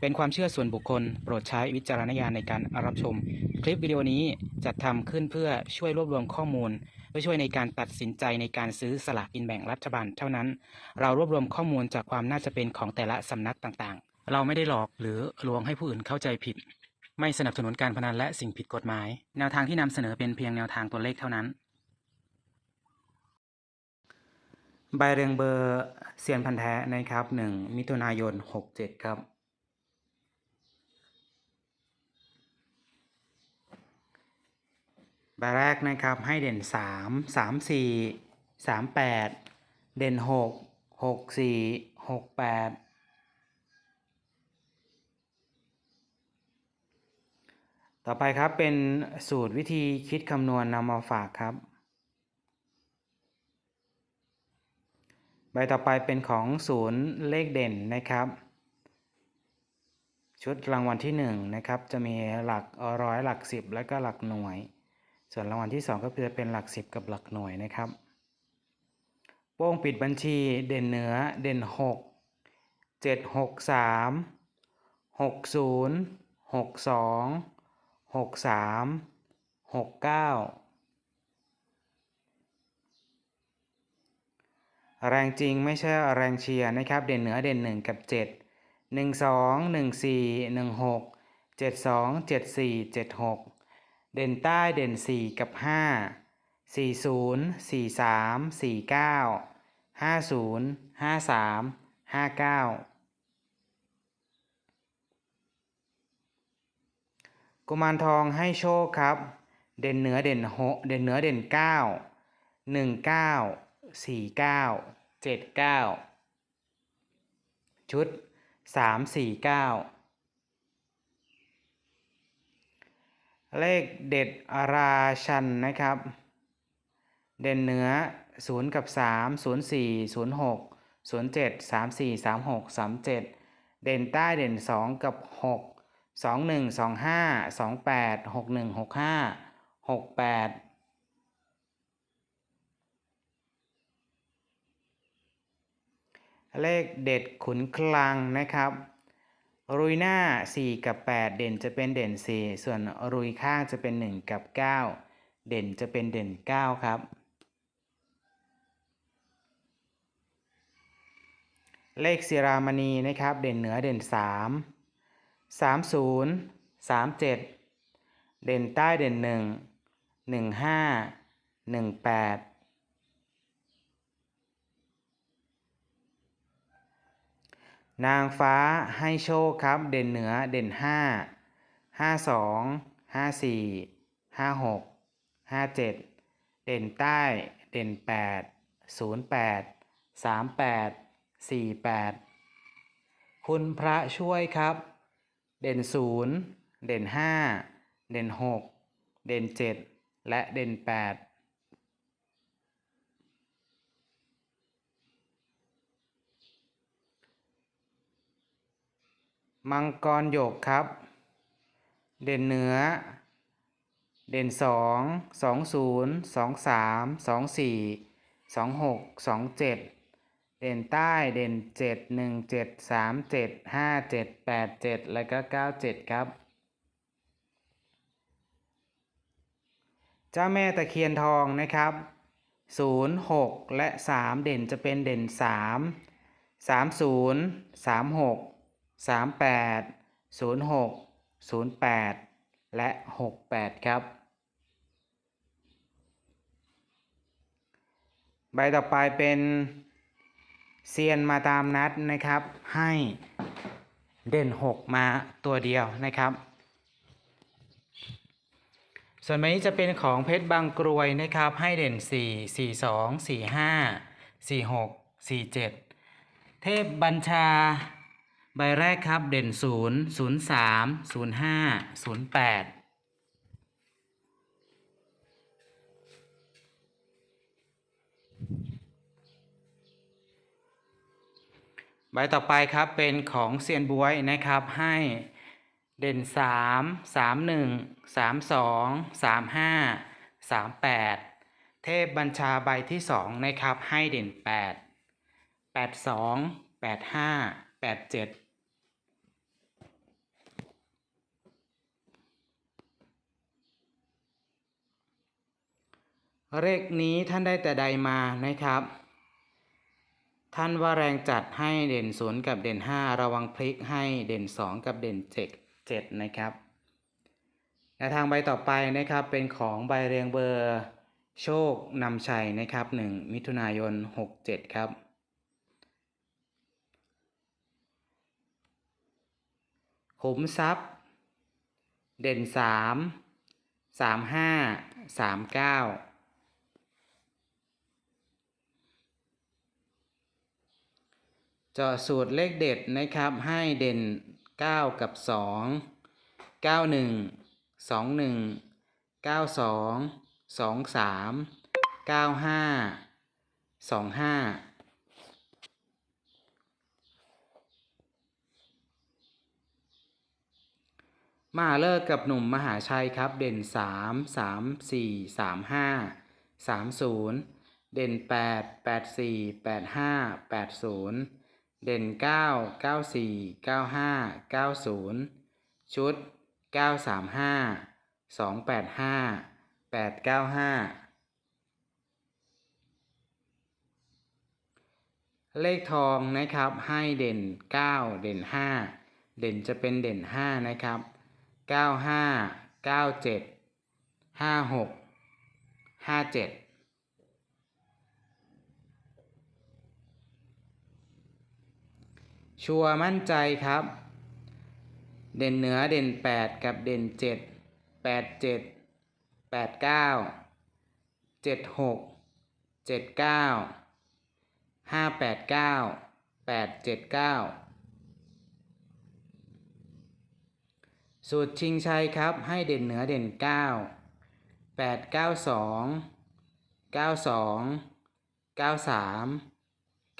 เป็นความเชื่อส่วนบุคคล โปรดใช้วิจารณญาณในการรับชม คลิปวิดีโอนี้จัดทำขึ้นเพื่อช่วยรวบรวมข้อมูล เพื่อช่วยในการตัดสินใจในการซื้อสลากกินแบ่งรัฐบาลเท่านั้น เรารวบรวมข้อมูลจากความน่าจะเป็นของแต่ละสำนักต่างๆ เราไม่ได้หลอกหรือลวงให้ผู้อื่นเข้าใจผิด ไม่สนับสนุนการพนันและสิ่งผิดกฎหมาย แนวทางที่นำเสนอเป็นเพียงแนวทางตัวเลขเท่านั้น ใบเรียงเบอร์เซียนพันแท้นะครับหนึ่งมิถุนายนหกเจ็ดครับ ใบแรกนะครับให้เด่นสามสามสี่สามแปดเด่นหกหกสี่หกแปดต่อไปครับเป็นสูตรวิธีคิดคำนวณนำมาฝากครับ ใบต่อไปเป็นของศูนย์เลขเด่นนะครับชุดรางวัลที่1นงนะครับจะมีหลักร้อยหลักสิบและก็หลักหน่วย ส่วนรางวัลที่ 2 ก็คือจะเป็นหลักสิบกับหลักหน่วยนะครับ โป้งปิดบัญชีเด่นเหนือเด่น 6 7 6 3 6 0 6 2 6 3 6 9 แรงจริงไม่ใช่แรงเชียร์นะครับ เด่นเหนือเด่น 1 กับ 7 1 2 1 4 1 6 7 2 7 4 7 6 เด่นใต้เด่น 4 กับ 5 4 0 4 3 4 9 5 0 5 3 5 9 กุมารทองให้โชคครับ เด่นเหนือเด่นหกเด่นเหนือเด่น 9 1 9 4 9 7 9 ชุด 349 4 9 เลขเด็ดราชันนะครับ เด่นเหนือ 0 กับ 3 0 4 0 6 0 7 3 4 3 6 3 7 เด่นใต้เด่น 2 กับ 6 2 1 2 5 2 8 6 1 6 5 6 8เลขเด็ดขุนคลังนะครับ รุยหน้า 4 กับ 8 เด่นจะเป็นเด่น 4 ส่วนรุยข้างจะเป็น 1 กับ 9 เด่นจะเป็นเด่น 9 ครับ เลขศิรามณีนะครับ เด่นเหนือเด่น 3 30 37 เด่นใต้เด่น 1 15 18 นางฟ้าให้โชคครับ เด่นเหนือเด่น5 52 54 56 57เด่นใต้เด่น8 08 38 48คุณพระช่วยครับ เด่น0เด่น5เด่น6เด่น7และเด่น8 มังกรหยกครับ เด่นเหนือ เด่นสองสองศูนย์สองสามสองสี่สองหกสองเจ็ดเด่นใต้เด่นเจ็ดหนึ่งเจ็ดสามเจ็ดห้าเจ็ดแปดเจ็ดแล้วก็เก้าเจ็ดครับ เจ้าแม่ตะเคียนทองนะครับศูนย์หกและสามเด่นจะเป็นเด่นสามสามศูนย์สามหกสามศูนย์หก ศูนย์แปดและหกแปดครับ ใบต่อไปเป็นเซียนมาตามนัดนะครับ ให้เด่น 6 มาตัวเดียวนะครับ ส่วนใบนี้จะเป็นของเพชรบางกรวยนะครับ ให้เด่น 4 4 2 4 5 4 6 4 7 เทพบัญชา ใบแรกครับเด่น0 0 3 0 5 0 8ใบต่อไปครับเป็นของเซียนบวยนะครับให้เด่น3 3 1 3 2 3 5 3 8เทพบัญชาใบที่2นะครับให้เด่น8 8 2 8 แปดเจ็ดเลขนี้ท่านได้แต่ใดมานะครับ ท่านว่าแรงจัดให้เด่นศูนย์กับเด่นห้าระวังพลิกให้เด่นสองกับเด่นเจ็ดเจ็ดนะครับและทางใบต่อไปนะครับเป็นของใบเรียงเบอร์โชคนำชัยนะครับหนึ่งมิถุนายนหกเจ็ดครับ ขุมทรัพย์ เด่นสามสามห้าสามเก้าเจาะสูตรเลขเด็ดนะครับให้เด่น 9 กับ 2 91 21 92 23 95 25 มาเลิกกับหนุ่มมหาชัยครับเด่น 3 3 4 3 5 3 0 เด่น 8 8 4 8 5 8 0 เด่น 9 9 4 9 5 9 0 ชุด 9 3 5 2 8 5 8 9 5 เลขทองนะครับให้เด่น 9 เด่น 5 เด่นจะเป็นเด่น 5 นะครับ 95 97 56 57ชัวร์มั่นใจครับ เด่นเหนือเด่น 8 กับเด่น 7 87 89 76 79 589 879 สูตรชิงชัยครับ ให้เด่นเหนือเด่น 9 8 9 2 9 2 9 3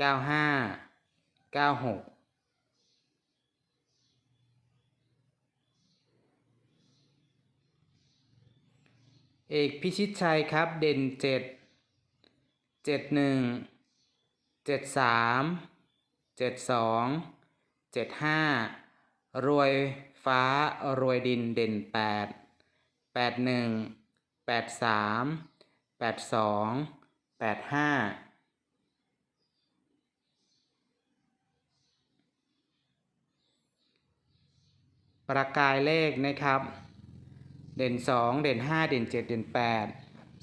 9 5 9 6 เอกพิชิตชัยครับ เด่น 7 71 73 72 75 รวย ฟ้ารวยดินเด่น8 81 83 82 85ประกายเลขนะครับ เด่น 2 เด่น 5 เด่น 7 เด่น 8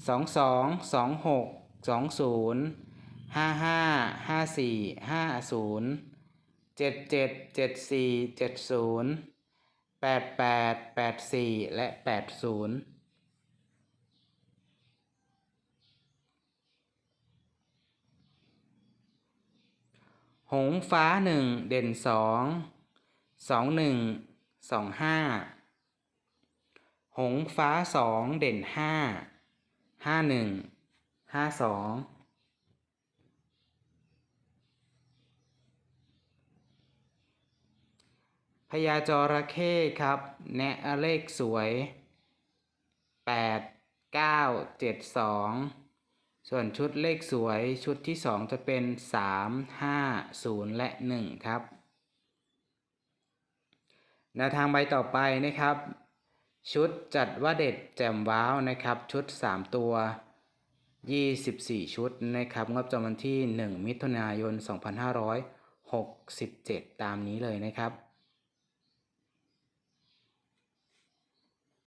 22 26 20 55 54 50 77 74 70 และ80หงส์ฟ้า1เด่น2 21 25หงส์ฟ้า2เด่น5 51 52 พญาจระเข้ครับ แนะเลขสวย 8 9 7 2 ส่วนชุดเลขสวยชุดที่ 2 จะเป็น 3 5 0 และ 1 ครับแนวทางใบต่อไปนะครับ ชุดจัดว่าเด็ดแจ่มว้าวนะครับ ชุด 3 ตัว 24 ชุดนะครับงบจำวันที่ 1 มิถุนายน 2567 ตามนี้เลยนะครับ